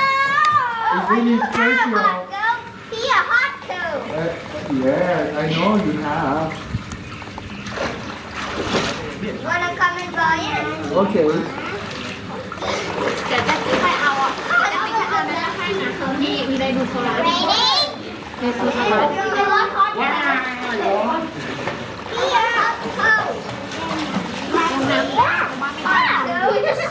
really I have special. hot Coke. Here, hot Coke. เอ้ย yeah I know you have Wanna come and buy it? โอเค เดี๋ยวจะซื้อไปเอาอ่ะจะซื้อไปเอานะให้นะนี่มีอะไรดูโซลาร์ Raining? ในซื้อไป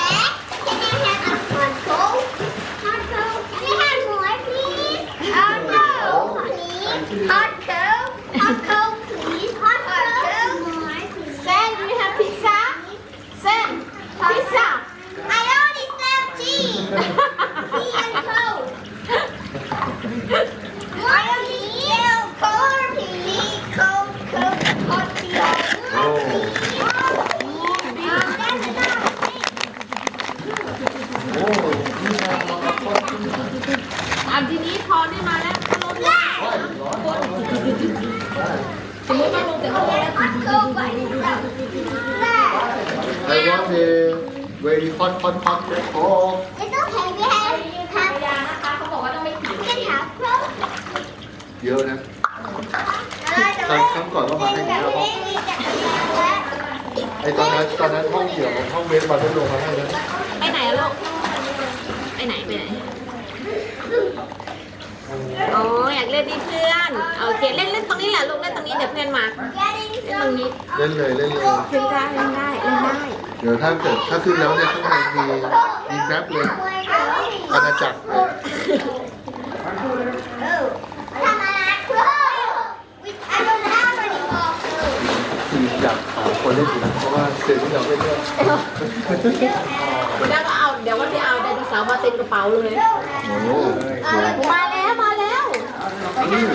I want a very hot hot hot coke It's okay, we have, ภรร have, ยานะคะ เขาบอกว่าต้องไม่ถึง we can have Coke. เยอะนะครั้งครั้งก่อนก็มาให้นะครับไอตอนนั้นตอนนั้นห้องเดี่ยวของห้องเวสมาได้ลงมาให้นะไปไหนอะลูกไปไหนไปไหนโอ้อยากเล่นที่เพื่อนโอเคเล่นเล่นตรงนี้แหละลูกเล่นตรงนี้เดี๋ยวเพื่อนมาเล่ นตรงนี้เล่นเลยเล่นเลยเล่นได้เล่นได้เล่นได้เดี๋ยวถ้าเกิดถ้าขึ้นแล้วเนี่ยข้างในมีมีแรปเลยอาณาจักรเลยคืออยากหาคนเล่นอยู่นะเพราะว่าเซนที่เราเล่นเนี่ยแล้วก็เอาเดี๋ยววันที่เอาไดโนเสาร์มาเต็มกระเป๋าเลยโอ้โหมาแล้วมาแล้วอืม